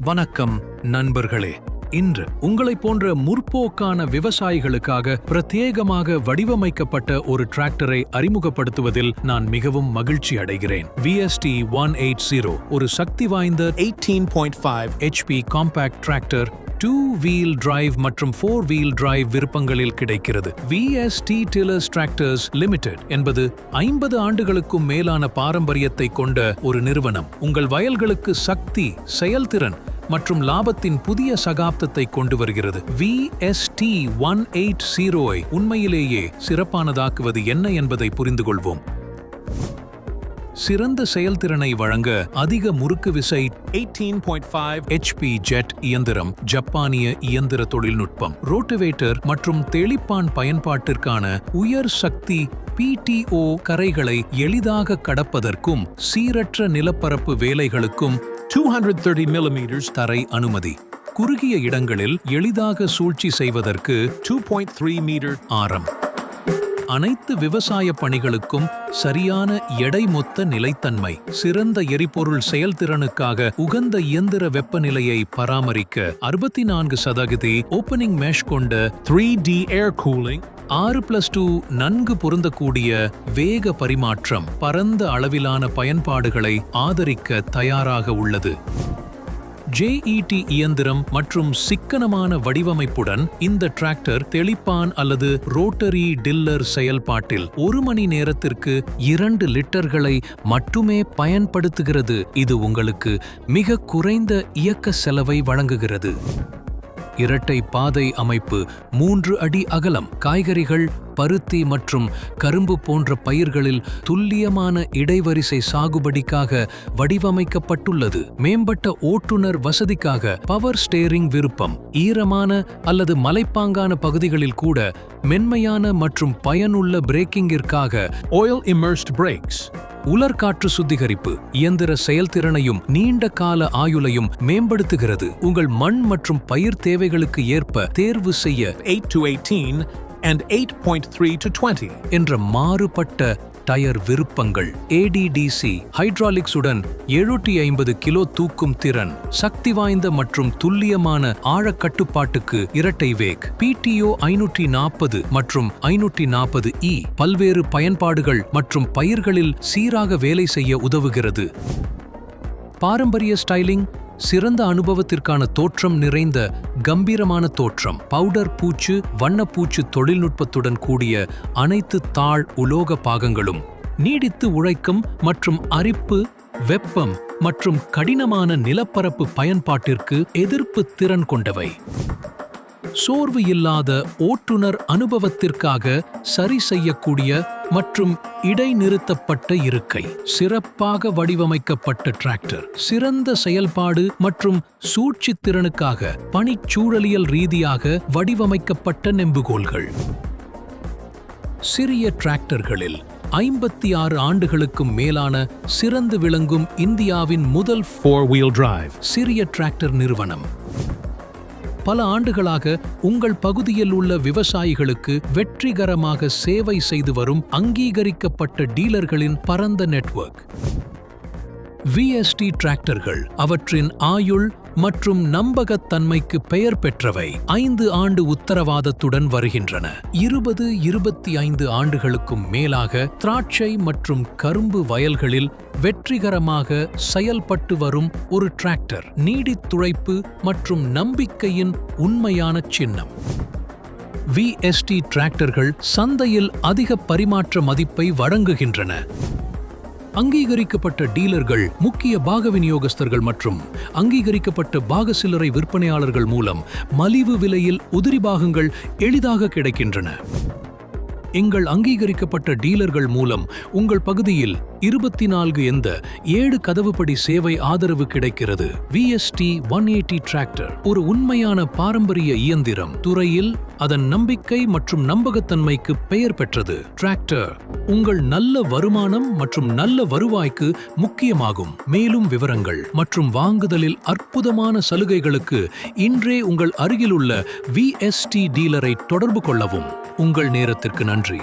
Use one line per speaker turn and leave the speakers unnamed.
வணக்கம் நண்பர்களே. இன்று உங்களைப் போன்ற முற்போக்கான விவசாயிகளுக்காக பிரத்யேகமாக வடிவமைக்கப்பட்ட ஒரு டிராக்டரை அறிமுகப்படுத்துவதில் நான் மிகவும் மகிழ்ச்சி அடைகிறேன். விஎஸ்டி ஒன் எயிட் ஜீரோ ஒரு சக்தி வாய்ந்த 18.5 HP compact tractor two wheel drive மற்றும் ஃபோர் வீல் டிரைவ் விருப்பங்களில் கிடைக்கிறது. விஎஸ்டி டிலர்ஸ் டிராக்டர்ஸ் லிமிடெட் என்பது ஐம்பது ஆண்டுகளுக்கும் மேலான பாரம்பரியத்தை கொண்ட ஒரு நிறுவனம். உங்கள் வயல்களுக்கு சக்தி செயல்திறன் மற்றும் லாபத்தின் புதிய சகாப்தத்தை கொண்டு வருகிறது. விஎஸ்டி ஒன் எயிட் ஜீரோவை உண்மையிலேயே சிறப்பானதாக்குவது என்ன என்பதை புரிந்து கொள்வோம் சிறந்த செயல்திறனை வழங்க அதிக முறுக்கு விசை 18.5 ஹெச்பி ஜெட் இயந்திரம் ஜப்பானிய இயந்திர தொழில்நுட்பம் ரோட்டுவேட்டர் மற்றும் தெளிப்பான் பயன்பாட்டிற்கான உயர் சக்தி பிடிஓ கரைகளை எளிதாக கடப்பதற்கும் சீரற்ற நிலப்பரப்பு வேலைகளுக்கும் 230 மில்லிமீட்டர்ஸ் தரை அனுமதி. குறுகிய இடங்களில் எளிதாக சூழ்ச்சி செய்வதற்கு 2.3 மீட்டர் ஆரம். அனைத்து விவசாய பணிகளுக்கும் சரியான எடைமொத்த நிலைத்தன்மை சிறந்த எரிபொருள் செயல்திறனுக்காக உகந்த இயந்திர வெப்பநிலையை பராமரிக்க அறுபத்தி நான்கு சதவீதி ஓப்பனிங் மேஷ் கொண்ட த்ரீ டி ஏர் கூலிங் ஆறு பிளஸ் டூ நன்கு பொருந்தக்கூடிய வேக பரிமாற்றம் பரந்த அளவிலான பயன்பாடுகளை ஆதரிக்க தயாராக உள்ளது. ஜேஇடி இயந்திரம் மற்றும் சிக்கனமான வடிவமைப்புடன் இந்த டிராக்டர் தெளிப்பான் அல்லது ரோட்டரி டில்லர் செயல்பாட்டில் ஒரு மணி நேரத்திற்கு இரண்டு லிட்டர்களை மட்டுமே பயன்படுத்துகிறது. இது உங்களுக்கு மிக குறைந்த இயக்க செலவை வழங்குகிறது. இரட்டை பாதை அமைப்பு மூன்று அடி அகலம் காய்கறிகள் பருத்தி மற்றும் கரும்பு போன்ற பயிர்களில் துல்லியமான இடைவரிசை சாகுபடிக்காக வடிவமைக்கப்பட்டுள்ளது. மேம்பட்ட ஓட்டுநர் வசதிக்காக பவர் ஸ்டேரிங் விருப்பம் ஈரமான அல்லது மலைப்பாங்கான பகுதிகளில் கூட மென்மையான மற்றும் பயனுள்ள பிரேக்கிங்கிற்காக ஆயில் இமர்ஸ்ட் பிரேக்ஸ் உலர்காற்று சுத்திகரிப்பு இயந்திர செயல்திறனையும் நீண்ட கால ஆயுளையும் மேம்படுத்துகிறது. உங்கள் மண் மற்றும் பயிர் தேவைகளுக்கு ஏற்ப தேர்வு செய்ய 8 to 18 and 8.3 to 20 என்ற மாறுபட்ட டயர் விருப்பங்கள். ஏடிடிசி ஹைட்ராலிக்ஸுடன் எழுநூற்றி ஐம்பது கிலோ தூக்கும் திறன் சக்தி வாய்ந்த மற்றும் துல்லியமான ஆழக் கட்டுப்பாட்டுக்கு இரட்டை வேக். பிடிஓ ஐநூற்றி நாற்பது மற்றும் ஐநூற்றி நாற்பது இ பல்வேறு பயன்பாடுகள் மற்றும் பயிர்களில் சீராக வேலை செய்ய உதவுகிறது. பாரம்பரிய ஸ்டைலிங் சிறந்த அனுபவத்திற்கான தோற்றம் நிறைந்த கம்பீரமான தோற்றம் பவுடர் பூச்சு வண்ணப்பூச்சு தொழில்நுட்பத்துடன் கூடிய அனைத்து தாழ் உலோக பாகங்களும் நீடித்து உழைக்கும் மற்றும் அரிப்பு வெப்பம் மற்றும் கடினமான நிலப்பரப்பு பயன்பாட்டிற்கு எதிர்ப்பு திறன் கொண்டவை. சோர்வு இல்லாத ஓட்டுநர் அனுபவத்திற்காக சரி செய்யக்கூடிய மற்றும் இடைநிறுத்தப்பட்ட இருக்கை. சிறப்பாக வடிவமைக்கப்பட்ட டிராக்டர். சிறந்த செயல்பாடு மற்றும் சூழ்ச்சித்திறனுக்காக பணிச்சூழலியல் ரீதியாக வடிவமைக்கப்பட்ட நெம்புகோல்கள். சிறிய டிராக்டர்களில் ஐம்பத்தி ஆறு ஆண்டுகளுக்கும் மேலான சிறந்து விளங்கும் இந்தியாவின் முதல் ஃபோர் வீல் டிரைவ் சிறிய டிராக்டர் நிறுவனம். பல ஆண்டுகளாக உங்கள் பகுதியில் உள்ள விவசாயிகளுக்கு வெற்றிகரமாக சேவை செய்து வரும் அங்கீகரிக்கப்பட்ட டீலர்களின் பரந்த நெட்வொர்க். விஎஸ்டி டிராக்டர்கள் அவற்றின் ஆயுள் மற்றும் நம்பகத்தன்மைக்கு பெயர் பெற்றவை. ஐந்து ஆண்டு உத்தரவாதத்துடன் வருகின்றன. இருபது இருபத்தி ஐந்து ஆண்டுகளுக்கும் மேலாக திராட்சை மற்றும் கரும்பு வயல்களில் வெற்றிகரமாக செயல்பட்டு வரும் ஒரு டிராக்டர். நீடித்துழைப்பு மற்றும் நம்பிக்கையின் உண்மையான சின்னம். விஎஸ்டி டிராக்டர்கள் சந்தையில் அதிக பரிமாற்ற மதிப்பை வழங்குகின்றன. அங்கீகரிக்கப்பட்ட டீலர்கள் முக்கிய பாக விநியோகஸ்தர்கள் மற்றும் அங்கீகரிக்கப்பட்ட பாக சில்லறை விற்பனையாளர்கள் மூலம் மலிவு விலையில் உதிரி பாகங்கள் எளிதாக கிடைக்கின்றன. எங்கள் அங்கீகரிக்கப்பட்ட டீலர்கள் மூலம் உங்கள் பகுதியில் இருபத்தி நான்கு எந்த ஏழு கதவுப்படி சேவை ஆதரவு கிடைக்கிறது. விஎஸ்டி ஒன் எயிட்டி டிராக்டர் ஒரு உண்மையான பாரம்பரிய இயந்திரம். துறையில் அதன் நம்பிக்கை மற்றும் நம்பகத்தன்மைக்கு பெயர் பெற்றது. டிராக்டர் உங்கள் நல்ல வருமானம் மற்றும் நல்ல வருவாய்க்கு முக்கியமாகும். மேலும் விவரங்கள் மற்றும் வாங்குதலில் அற்புதமான சலுகைகளுக்கு இன்றே உங்கள் அருகிலுள்ள விஎஸ்டி டீலரை தொடர்பு கொள்ளவும். உங்கள் நேரத்திற்கு நன்றி.